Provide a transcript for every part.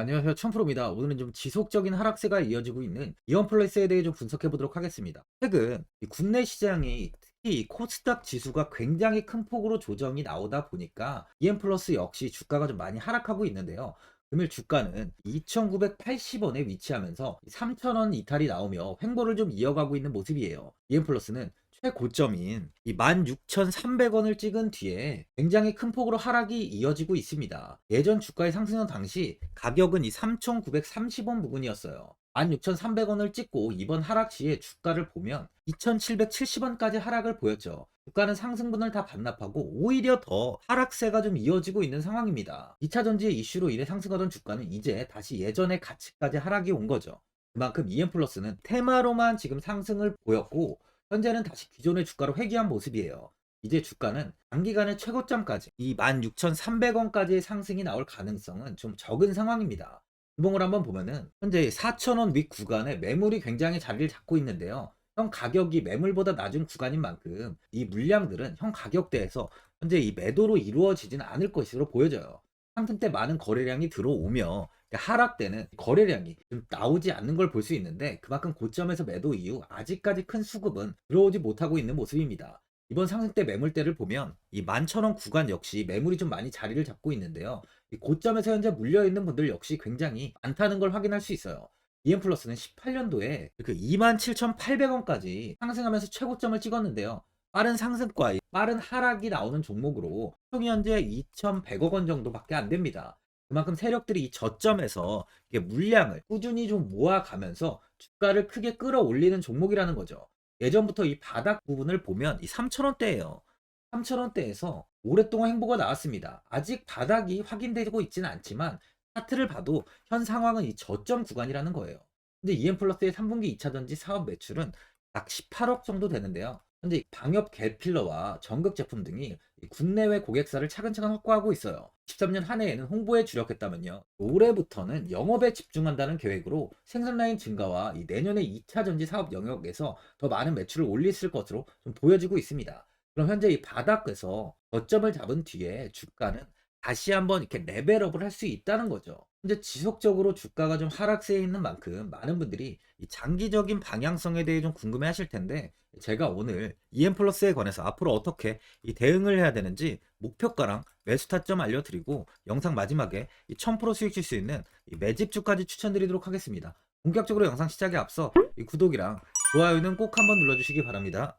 안녕하세요. 천프로입니다. 오늘은 좀 지속적인 하락세가 이어지고 있는 이온플러스에 대해 좀 분석해 보도록 하겠습니다. 최근 이 국내 시장이 특히 이 코스닥 지수가 굉장히 큰 폭으로 조정이 나오다 보니까 이온플러스 역시 주가가 좀 많이 하락하고 있는데요. 금일 주가는 2,980원에 위치하면서 3,000원 이탈이 나오며 횡보를 좀 이어가고 있는 모습이에요. 이온플러스는 최고점인 이 16,300원을 찍은 뒤에 굉장히 큰 폭으로 하락이 이어지고 있습니다. 예전 주가의 상승은 당시 가격은 이 3,930원 부근이었어요. 16,300원을 찍고 이번 하락 시에 주가를 보면 2,770원까지 하락을 보였죠. 주가는 상승분을 다 반납하고 오히려 더 하락세가 좀 이어지고 있는 상황입니다. 2차 전지의 이슈로 인해 상승하던 주가는 이제 다시 예전의 가치까지 하락이 온 거죠. 그만큼 EM 플러스는 테마로만 지금 상승을 보였고 현재는 다시 기존의 주가로 회귀한 모습이에요. 이제 주가는 단기간의 최고점까지 이 16,300원까지의 상승이 나올 가능성은 좀 적은 상황입니다. 주봉을 한번 보면은 현재 4,000원 윗 구간에 매물이 굉장히 자리를 잡고 있는데요. 현 가격이 매물보다 낮은 구간인 만큼 이 물량들은 현 가격대에서 현재 이 매도로 이루어지지는 않을 것으로 보여져요. 상승 때 많은 거래량이 들어오며 하락 때는 거래량이 좀 나오지 않는 걸 볼 수 있는데 그만큼 고점에서 매도 이후 아직까지 큰 수급은 들어오지 못하고 있는 모습입니다. 이번 상승 때 매물대를 보면 이 11,000원 구간 역시 매물이 좀 많이 자리를 잡고 있는데요. 이 고점에서 현재 물려 있는 분들 역시 굉장히 많다는 걸 확인할 수 있어요. EM 플러스는 18년도에 그 27,800원까지 상승하면서 최고점을 찍었는데요. 빠른 상승과 이 빠른 하락이 나오는 종목으로 총 현재 2,100억 원 정도밖에 안 됩니다. 그만큼 세력들이 이 저점에서 물량을 꾸준히 좀 모아가면서 주가를 크게 끌어올리는 종목이라는 거죠. 예전부터 이 바닥 부분을 보면 이 3,000원대예요. 3,000원대에서 오랫동안 행보가 나왔습니다. 아직 바닥이 확인되고 있지는 않지만 차트를 봐도 현 상황은 이 저점 구간이라는 거예요. 근데 EM 플러스의 3분기 2차 전지 사업 매출은 약 18억 정도 되는데요. 현재 방역 갤필러와 전극 제품 등이 국내외 고객사를 차근차근 확보하고 있어요. 13년 한 해에는 홍보에 주력했다면요. 올해부터는 영업에 집중한다는 계획으로 생산 라인 증가와 이 내년에 2차 전지 사업 영역에서 더 많은 매출을 올렸을 것으로 좀 보여지고 있습니다. 그럼 현재 이 바닥에서 저점을 잡은 뒤에 주가는 다시 한번 이렇게 레벨업을 할 수 있다는 거죠. 현재 지속적으로 주가가 좀 하락세에 있는 만큼 많은 분들이 이 장기적인 방향성에 대해 좀 궁금해 하실 텐데 제가 오늘 EM 플러스에 관해서 앞으로 어떻게 이 대응을 해야 되는지 목표가랑 매수 타점 알려드리고 영상 마지막에 이1000% 수익 줄 수 있는 이 매집주까지 추천드리도록 하겠습니다. 본격적으로 영상 시작에 앞서 이 구독이랑 좋아요는 꼭 한번 눌러주시기 바랍니다.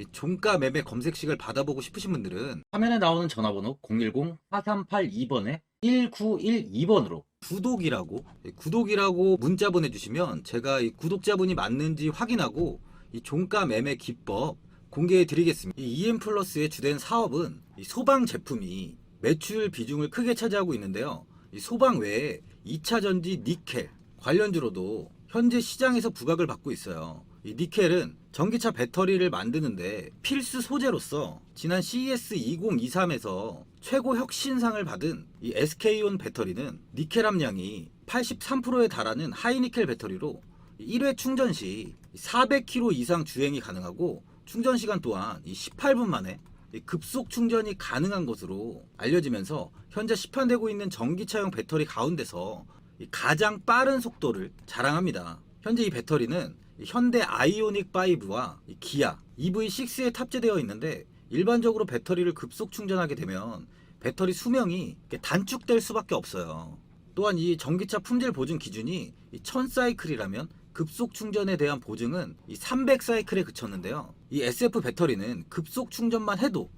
이 종가 매매 검색식을 받아보고 싶으신 분들은 화면에 나오는 전화번호 010-4382번에 1912번으로 구독이라고 이 구독이라고 문자 보내주시면 제가 이 구독자분이 맞는지 확인하고 이 종가 매매 기법 공개해 드리겠습니다. 이 EM 플러스의 주된 사업은 이 소방 제품이 매출 비중을 크게 차지하고 있는데요. 이 소방 외에 2차 전지 니켈 관련주로도 현재 시장에서 부각을 받고 있어요. 이 니켈은 전기차 배터리를 만드는데 필수 소재로서 지난 CES 2023에서 최고 혁신상을 받은 이 SK온 배터리는 니켈 함량이 83%에 달하는 하이니켈 배터리로 1회 충전 시 400km 이상 주행이 가능하고 충전 시간 또한 18분 만에 급속 충전이 가능한 것으로 알려지면서 현재 시판되고 있는 전기차용 배터리 가운데서 가장 빠른 속도를 자랑합니다. 현재 이 배터리는 현대 아이오닉 5와 기아 EV6에 탑재되어 있는데 일반적으로 배터리를 급속 충전하게 되면 배터리 수명이 단축될 수밖에 없어요. 또한 이 전기차 품질 보증 기준이 1000사이클이라면 급속 충전에 대한 보증은 300사이클에 그쳤는데요. 이 SF 배터리는 급속 충전만 해도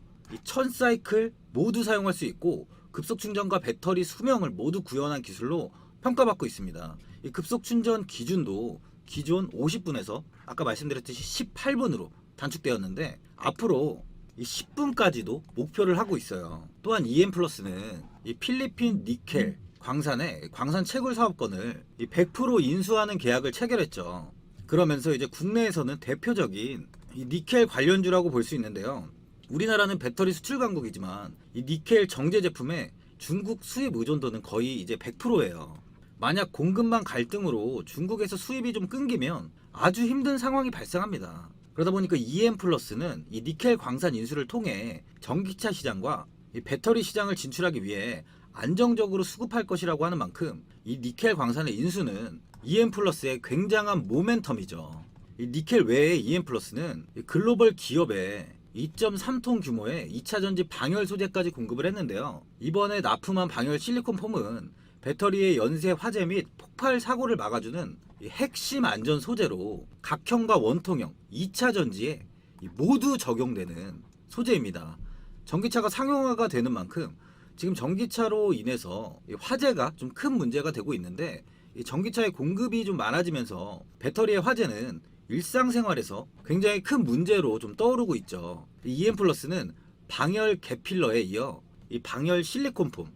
1000사이클 모두 사용할 수 있고 급속 충전과 배터리 수명을 모두 구현한 기술로 평가받고 있습니다. 이 급속 충전 기준도 기존 50분에서 아까 말씀드렸듯이 18분으로 단축되었는데 앞으로 이 10분까지도 목표를 하고 있어요. 또한 EM 플러스는 이 필리핀 니켈 광산의 광산 채굴 사업권을 이100% 인수하는 계약을 체결했죠. 그러면서 이제 국내에서는 대표적인 이 니켈 관련주라고 볼 수 있는데요. 우리나라는 배터리 수출 강국이지만 이 니켈 정제 제품의 중국 수입 의존도는 거의 이제 100%예요. 만약 공급망 갈등으로 중국에서 수입이 좀 끊기면 아주 힘든 상황이 발생합니다. 그러다 보니까 EM 플러스는 이 니켈 광산 인수를 통해 전기차 시장과 이 배터리 시장을 진출하기 위해 안정적으로 수급할 것이라고 하는 만큼 이 니켈 광산의 인수는 EM 플러스의 굉장한 모멘텀이죠. 이 니켈 외에 EM 플러스는 이 글로벌 기업에 2.3톤 규모의 2차 전지 방열 소재까지 공급을 했는데요. 이번에 납품한 방열 실리콘 폼은 배터리의 연쇄 화재 및 폭발 사고를 막아주는 이 핵심 안전 소재로 각형과 원통형 2차 전지에 이 모두 적용되는 소재입니다. 전기차가 상용화가 되는 만큼 지금 전기차로 인해서 이 화재가 좀 큰 문제가 되고 있는데 이 전기차의 공급이 좀 많아지면서 배터리의 화재는 일상생활에서 굉장히 큰 문제로 좀 떠오르고 있죠. 이 EM 플러스는 방열 개필러에 이어 이 방열 실리콘 폼에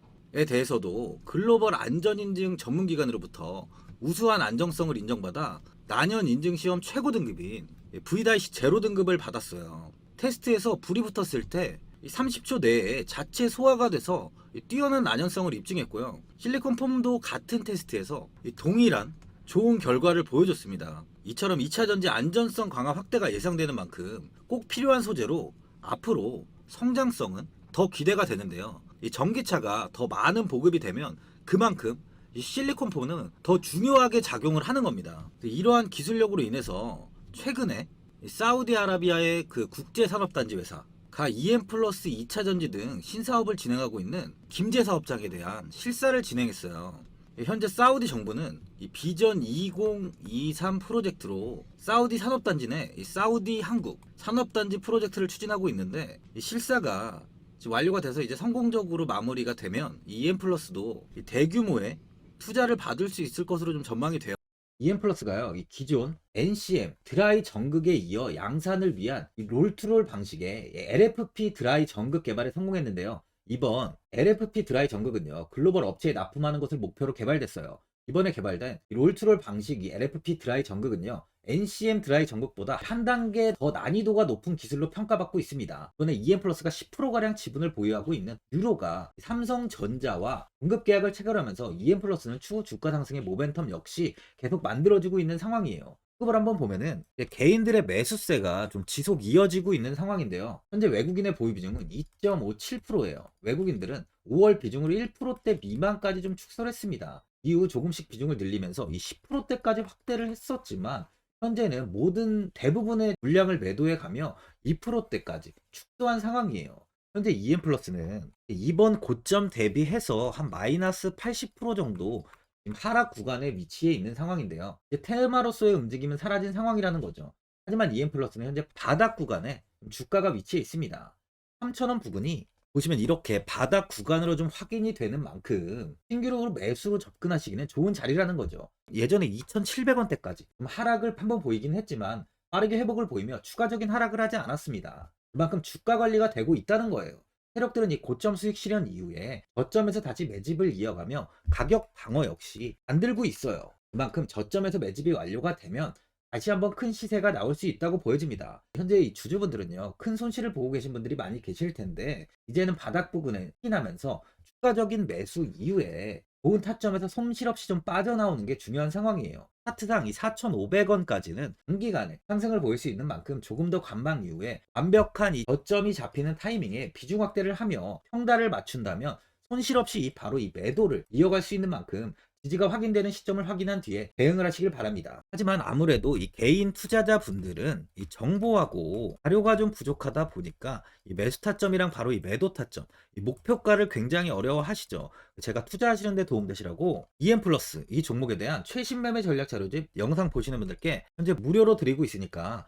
대해서도 글로벌 안전인증 전문기관으로부터 우수한 안정성을 인정받아 난연 인증 시험 최고 등급인 V-C 제로 등급을 받았어요. 테스트에서 불이 붙었을 때 30초 내에 자체 소화가 돼서 뛰어난 난연성을 입증했고요. 실리콘 폼도 같은 테스트에서 동일한 좋은 결과를 보여줬습니다. 이처럼 2차 전지 안전성 강화 확대가 예상되는 만큼 꼭 필요한 소재로 앞으로 성장성은 더 기대가 되는데요. 이 전기차가 더 많은 보급이 되면 그만큼 이 실리콘 폼은 더 중요하게 작용을 하는 겁니다. 이러한 기술력으로 인해서 최근에 이 사우디아라비아의 그 국제산업단지 회사 가 EM 플러스 2차 전지 등 신사업을 진행하고 있는 김제 사업장에 대한 실사를 진행했어요. 현재 사우디 정부는 이 비전 2023 프로젝트로 사우디 산업단지 내이 사우디 한국 산업단지 프로젝트를 추진하고 있는데 이 실사가 지금 완료가 돼서 이제 성공적으로 마무리가 되면 이 EM 플러스도 이 대규모의 투자를 받을 수 있을 것으로 좀 전망이 돼요. EM 플러스가요, 이 기존 NCM 드라이 전극에 이어 양산을 위한 이 롤투롤 방식의 LFP 드라이 전극 개발에 성공했는데요. 이번 LFP 드라이 전극은요, 글로벌 업체에 납품하는 것을 목표로 개발됐어요. 이번에 개발된 이 롤투롤 방식 이 LFP 드라이 전극은요, NCM 드라이 전극보다 한 단계 더 난이도가 높은 기술로 평가받고 있습니다. 이번에 EM 플러스가 10%가량 지분을 보유하고 있는 유로가 삼성전자와 공급 계약을 체결하면서 EM 플러스는 추후 주가 상승의 모멘텀 역시 계속 만들어지고 있는 상황이에요. 급을 한번 보면은 개인들의 매수세가 좀 지속 이어지고 있는 상황인데요. 현재 외국인의 보유 비중은 2.57%예요. 외국인들은 5월 비중으로 1%대 미만까지 좀 축소를 했습니다. 이후 조금씩 비중을 늘리면서 이 10%대까지 확대를 했었지만 현재는 모든 대부분의 물량을 매도해 가며 2%대까지 축소한 상황이에요. 현재 EM 플러스는 이번 고점 대비해서 한 마이너스 80% 정도 하락 구간에 위치해 있는 상황인데요. 테마로서의 움직임은 사라진 상황이라는 거죠. 하지만 EM 플러스는 현재 바닥 구간에 주가가 위치해 있습니다. 3,000원 부근이 보시면 이렇게 바닥 구간으로 좀 확인이 되는 만큼 신규로 매수로 접근하시기는 좋은 자리라는 거죠. 예전에 2,700원대까지 하락을 한번 보이긴 했지만 빠르게 회복을 보이며 추가적인 하락을 하지 않았습니다. 그만큼 주가 관리가 되고 있다는 거예요. 세력들은 이 고점 수익 실현 이후에 저점에서 다시 매집을 이어가며 가격 방어 역시 만들고 있어요. 그만큼 저점에서 매집이 완료가 되면 다시 한번 큰 시세가 나올 수 있다고 보여집니다. 현재 이 주주분들은요, 큰 손실을 보고 계신 분들이 많이 계실 텐데, 이제는 바닥 부근에 확인하면서 추가적인 매수 이후에 좋은 타점에서 손실 없이 좀 빠져나오는 게 중요한 상황이에요. 차트상 이 4,500원까지는 단기간에 상승을 보일 수 있는 만큼 조금 더 관망 이후에 완벽한 이 저점이 잡히는 타이밍에 비중 확대를 하며 평달을 맞춘다면 손실 없이 이 바로 이 매도를 이어갈 수 있는 만큼 지지가 확인되는 시점을 확인한 뒤에 대응을 하시길 바랍니다. 하지만 아무래도 이 개인 투자자 분들은 이 정보하고 자료가 좀 부족하다 보니까 이 매수 타점이랑 바로 이 매도 타점, 이 목표가를 굉장히 어려워하시죠. 제가 투자하시는데 도움되시라고 EM 플러스 이 종목에 대한 최신 매매 전략 자료집 영상 보시는 분들께 현재 무료로 드리고 있으니까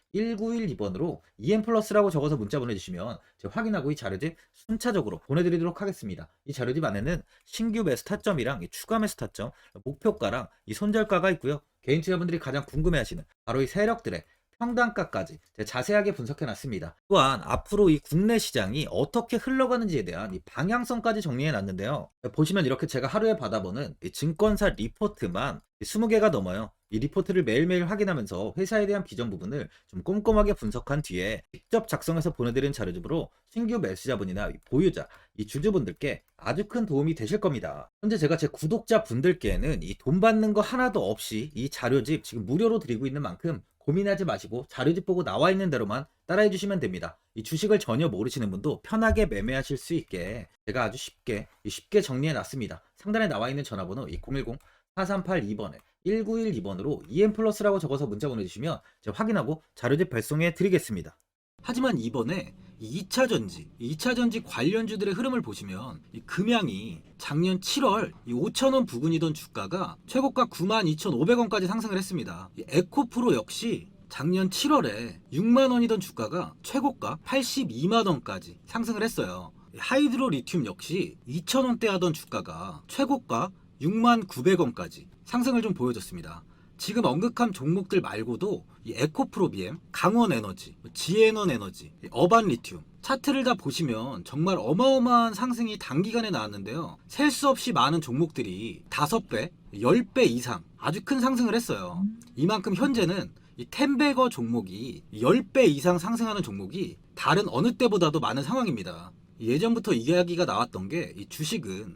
1912번으로 EM 플러스라고 적어서 문자 보내주시면 제가 확인하고 이 자료집 순차적으로 보내드리도록 하겠습니다. 이 자료집 안에는 신규 매수 타점이랑 이 추가 매수 타점, 목표가랑 이 손절가가 있고요. 개인 투자분들이 가장 궁금해하시는 바로 이 세력들의 평단가까지 자세하게 분석해 놨습니다. 또한 앞으로 이 국내 시장이 어떻게 흘러가는지에 대한 이 방향성까지 정리해 놨는데요. 보시면 이렇게 제가 하루에 받아보는 이 증권사 리포트만 20개가 넘어요. 이 리포트를 매일매일 확인하면서 회사에 대한 비전 부분을 좀 꼼꼼하게 분석한 뒤에 직접 작성해서 보내드린 자료집으로 신규 매수자분이나 이 보유자, 이 주주분들께 아주 큰 도움이 되실 겁니다. 현재 제가 제 구독자 분들께는 이 돈 받는 거 하나도 없이 이 자료집 지금 무료로 드리고 있는 만큼 고민하지 마시고 자료집 보고 나와 있는 대로만 따라해 주시면 됩니다. 이 주식을 전혀 모르시는 분도 편하게 매매하실 수 있게 제가 아주 쉽게 쉽게 정리해 놨습니다. 상단에 나와 있는 전화번호 010 4382번에 1912번으로 EM 플러스라고 적어서 문자 보내주시면 제가 확인하고 자료집 발송해 드리겠습니다. 하지만 이번에 2차 전지, 2차 전지 관련주들의 흐름을 보시면 이 금양이 작년 7월 5천원 부근이던 주가가 최고가 92,500원까지 상승을 했습니다. 이 에코프로 역시 작년 7월에 6만 원이던 주가가 최고가 82만 원까지 상승을 했어요. 이 하이드로 리튬 역시 2,000원대 하던 주가가 최고가 6만 900원까지 상승을 좀 보여줬습니다. 지금 언급한 종목들 말고도 이 에코프로비엠, 강원에너지, 지에넌 에너지, 어반 리튬 차트를 다 보시면 정말 어마어마한 상승이 단기간에 나왔는데요. 셀 수 없이 많은 종목들이 5배, 10배 이상 아주 큰 상승을 했어요. 이만큼 현재는 이 텐베거 종목이 10배 이상 상승하는 종목이 다른 어느 때보다도 많은 상황입니다. 예전부터 이야기가 나왔던 게 이 주식은